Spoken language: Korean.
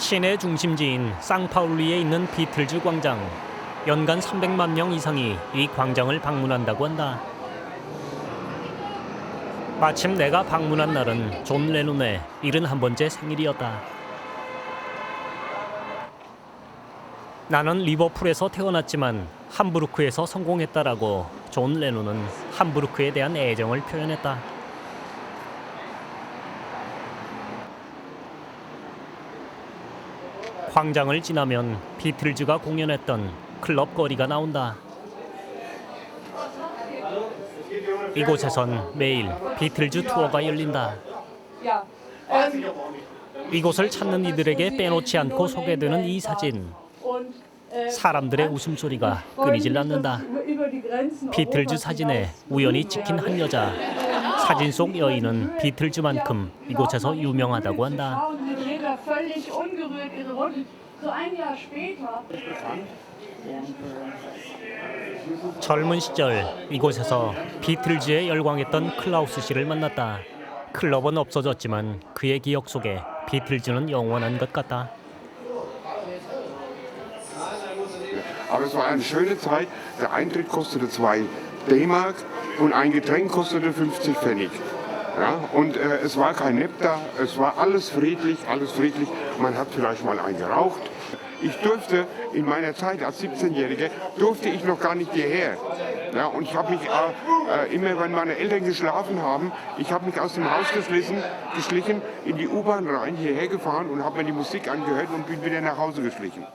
시내 중심지인 쌍파울리에 있는 비틀즈 광장. 연간 300만 명 이상이 이 광장을 방문한다고 한다. 마침 내가 방문한 날은 존 레논의 71번째 생일이었다. 나는 리버풀에서 태어났지만 함부르크에서 성공했다라고 존 레논은 함부르크에 대한 애정을 표현했다. 광장을 지나면 비틀즈가 공연했던 클럽 거리가 나온다. 이곳에선 매일 비틀즈 투어가 열린다. 이곳을 찾는 이들에게 빼놓지 않고 소개되는 이 사진. 사람들의 웃음소리가 끊이질 않는다. 비틀즈 사진에 우연히 찍힌 한 여자. 사진 속 여인은 비틀즈만큼 이곳에서 유명하다고 한다. 젊은 시절 이곳에서 비틀즈에 열광했던 클라우스 씨를 만났다. 클럽은 없어졌지만 그의 기억 속에 비틀즈는 영원한 것 같다. Aber es war eine schöne Zeit. Der Eintritt kostete 2 D-Mark und ein Getränk kostete 50 Pfennig. Ja, und äh, es war kein Nektar, es war alles friedlich, alles friedlich. Man hat vielleicht mal einen geraucht. Ich durfte in meiner Zeit als 17-Jähriger durfte ich noch gar nicht hierher. Ja, und ich habe mich äh, äh, immer, wenn meine Eltern geschlafen haben, ich habe mich aus dem Haus geschlichen, geschlichen in die U-Bahn rein, hierher gefahren und habe mir die Musik angehört und bin wieder nach Hause geschlichen.